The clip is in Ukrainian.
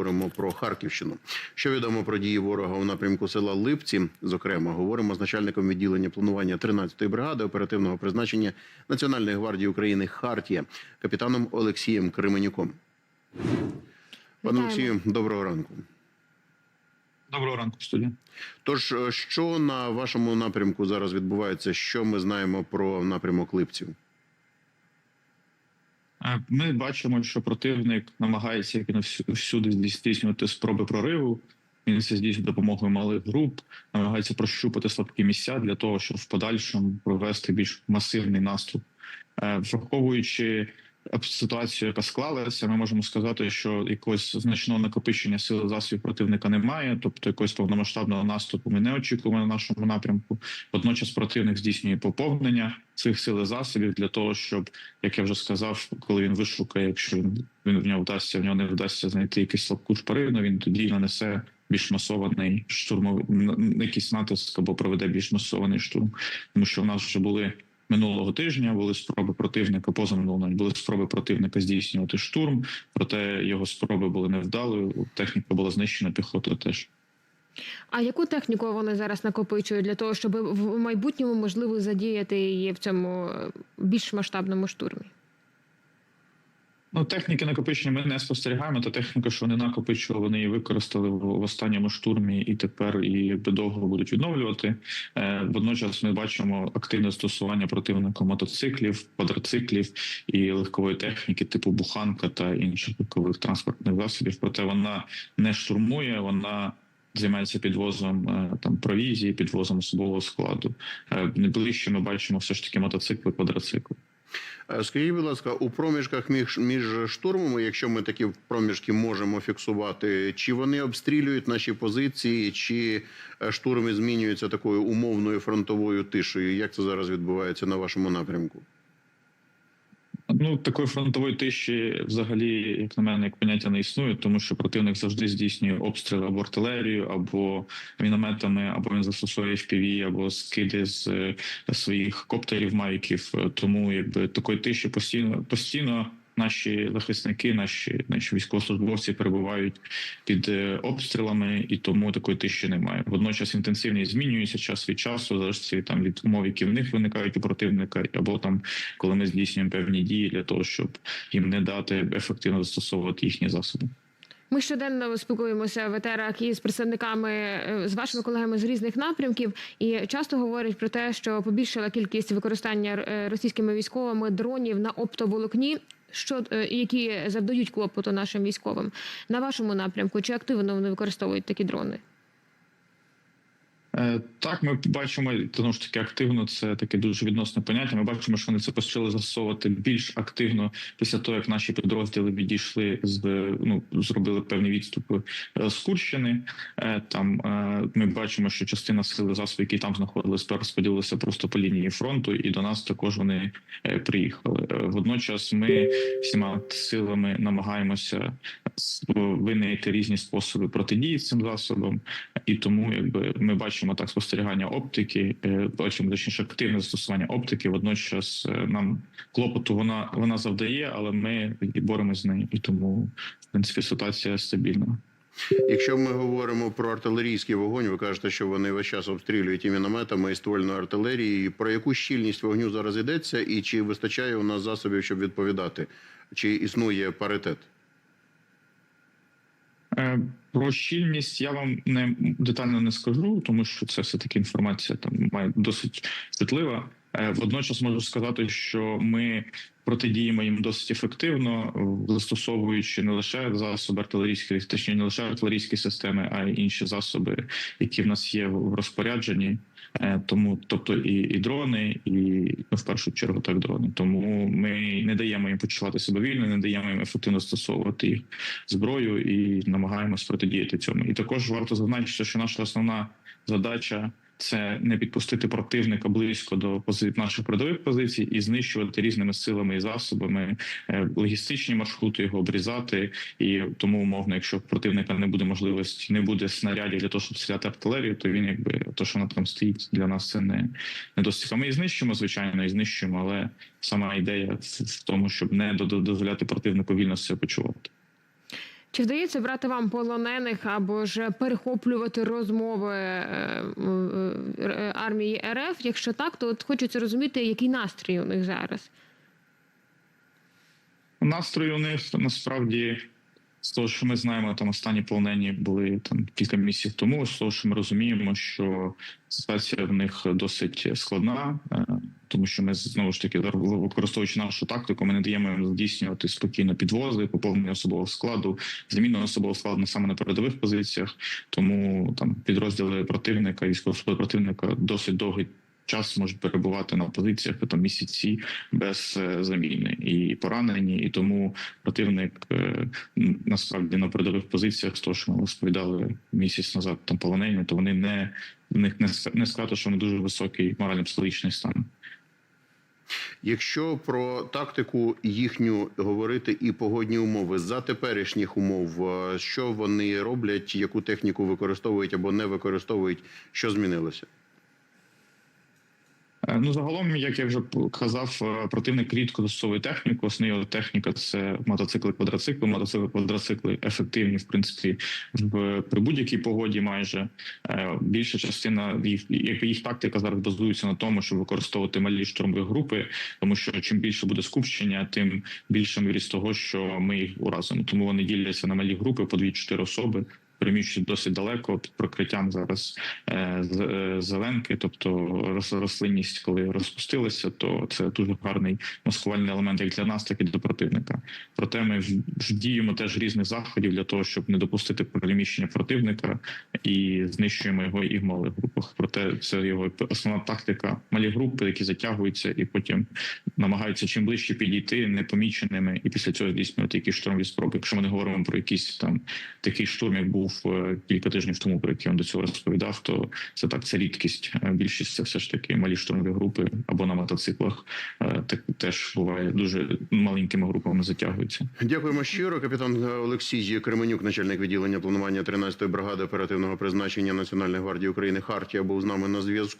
говоримо про Харківщину. Що відомо про дії ворога у напрямку села Липці? Зокрема, говоримо з начальником відділення планування 13-ї бригади оперативного призначення Національної гвардії України Хартія, капітаном Олексієм Кременюком. Пане Олексію, доброго ранку. Доброго ранку, студія. Тож, е, що на вашому напрямку зараз відбувається? Що ми знаємо про напрямок Липців? Ми бачимо, що противник намагається як і всюди здійснювати спроби прориву. Він це здійснює допомогою малих груп, намагається прощупати слабкі місця для того, щоб в подальшому провести більш масивний наступ. Е, Враховуючи ситуацію, яка склалася, ми можемо сказати, що якогось значного накопичення сил засобів противника немає, тобто якогось повномасштабного наступу ми не очікуємо на нашому напрямку. Водночас противник здійснює поповнення цих сил і засобів для того, щоб як я вже сказав, коли він вишукає, якщо він, він в нього вдасться, в нього не вдасться знайти якусь слабку шпарину, він тоді нанесе більш масований штурмовий якийсь натиск або проведе більш масований штурм. Тому що в нас вже були минулого тижня, були спроби противника, позаминулого були спроби противника здійснювати штурм, проте його спроби були невдалою. Техніка була знищена, піхота теж. А яку техніку вони зараз накопичують для того, щоб в майбутньому можливо задіяти її в цьому е, більш масштабному штурмі? Ну, техніки накопичення ми не спостерігаємо. Та техніка, що вони накопичували, вони її використали в, останньому штурмі, і тепер і довго будуть відновлювати. Е, водночас ми бачимо активне застосування противника мотоциклів, квадроциклів і легкової техніки, типу буханка та інших легкових транспортних засобів. Проте вона не штурмує, вона. Займається підвозом е, там провізії, підвозом особового складу. Е, Найближче ми бачимо все ж таки мотоцикли, квадроцикли. Е, Скажіть, будь ласка, у проміжках між, між штурмами, якщо ми такі проміжки можемо фіксувати, чи вони обстрілюють наші позиції, чи е, штурми змінюються такою умовною фронтовою тишею? Як це зараз відбувається на вашому напрямку? Ну, такої фронтової тиші, взагалі, як на мене, як поняття не існує, тому що противник завжди здійснює обстріли або артилерію, або мінометами, або він застосує FPV, або скиди з е, своїх коптерів, мавіків. Е, Тому якби такої тиші постійно постійно. Наші захисники, наші наші військовослужбовці перебувають під е, обстрілами, і тому такої тиші немає. Водночас інтенсивність змінюється час від часу, залежить там від умов, які в них виникають у противника, або там коли ми здійснюємо певні дії для того, щоб їм не дати ефективно застосовувати їхні засоби. Ми щоденно спілкуємося в етерах із представниками е, з вашими колегами з різних напрямків, і часто говорять про те, що побільшила кількість використання е, російськими військовими дронів на оптоволокні. Що е, які завдають клопоту нашим військовим на вашому напрямку? Чи активно вони використовують такі дрони? Е, Так, ми бачимо тому ж таки активно. Це таке дуже відносне поняття. Ми бачимо, що вони це почали застосовувати більш активно після того, як наші підрозділи відійшли з ну зробили певні відступи е, з Курщини. Е, Там ми бачимо, що частина сили засобів, які там знаходилися, розподілилися просто по лінії фронту, і до нас також вони приїхали. Водночас ми всіма силами намагаємося винайти різні способи протидії цим засобам. І тому, якби ми бачимо так спостерігання оптики, е, бачимо точніше активне застосування оптики. Водночас е, нам клопоту вона вона завдає, але ми боремося з нею, і тому в принципі ситуація стабільна. Якщо ми говоримо про артилерійський вогонь, ви кажете, що вони весь час обстрілюють і мінометами, і ствольною артилерією. Про яку щільність вогню зараз йдеться, і чи вистачає у нас засобів, щоб відповідати? Чи існує паритет? Е, Про щільність я вам не детально не скажу, тому що це все таки інформація там має досить чутлива. Е, Водночас можу сказати, що ми протидіємо їм досить ефективно, застосовуючи не лише засоби артилерійської, точніше не лише артилерійські системи, а й інші засоби, які в нас є в розпорядженні. Е, Тому, тобто, і, і дрони, і ну, в першу чергу так дрони. Тому ми не даємо їм почувати себе вільно, не даємо їм ефективно застосовувати їх зброю і намагаємось протидіяти цьому. І також варто зазначити, що наша основна задача це не підпустити противника близько до наших передових позицій і знищувати різними силами і засобами е, логістичні маршрути, його обрізати. І тому умовно, якщо в противника не буде можливості, не буде снарядів для того, щоб стріляти артилерію, то він якби то, що вона там стоїть, для нас це не, не досить. Ми і знищимо, звичайно, і знищуємо, але сама ідея в, тому, щоб не до- дозволяти противнику вільно себе почувати. Чи вдається брати вам полонених або ж перехоплювати розмови е, е, е, армії РФ? Якщо так, то от хочеться розуміти, який настрій у них зараз. Настрої у них насправді з того, що ми знаємо, там останні полонені були там кілька місяців тому. З того, що ми розуміємо, що ситуація в них досить складна, е, тому що ми знову ж таки використовуючи нашу тактику, ми не даємо їм здійснювати спокійно підвози, поповнення особового складу, заміну особового складу саме на передових позиціях. Тому там підрозділи противника, військового противника досить довгий. Час можуть перебувати на позиціях там місяці без е, заміни і поранені, і тому противник е, насправді на передових позиціях, з того, що ми розповідали місяць назад, там полонені, то вони не в них не не сказати, що вони дуже високий морально-психологічний стан. Якщо про тактику їхню говорити і погодні умови за теперішніх умов, е, що вони роблять, яку техніку використовують або не використовують, що змінилося? Е, Ну, загалом, як я вже казав, е, противник рідко застосовує техніку. Основна його техніка це мотоцикли, квадроцикли. Мотоцикли, квадроцикли ефективні, в принципі, в при будь-якій погоді. Майже Е, більша частина їх, їх тактика зараз базується на тому, щоб використовувати малі штурмові групи, тому що чим більше буде скупчення, тим більша ймовірність того, що ми їх уразимо. Тому вони діляться на малі групи по 2-4 особи. Переміщують досить далеко під прикриттям зараз е, е, зеленки, тобто рос- рослинність, коли розпустилася, то це дуже гарний маскувальний елемент як для нас, так і для противника. Проте ми діємо теж різних заходів для того, щоб не допустити переміщення противника і знищуємо його і в малих групах. Проте це його основна тактика. Малі групи, які затягуються, і потім намагаються чим ближче підійти непоміченими, і після цього здійснювати якісь штурмові спроби. Якщо ми не говоримо про якийсь там такий штурм, як був е, кілька тижнів тому, про які я до цього розповідав, то це так, це рідкість. Е, Більшість це все ж таки малі штурмові групи або на мотоциклах. Е, Так теж буває дуже маленькими групами затягуються. Дякуємо щиро. Капітан Олексій Кременюк, начальник відділення планування 13-ї бригади оперативного призначення Національної гвардії України Хартія, був з нами на зв'язку.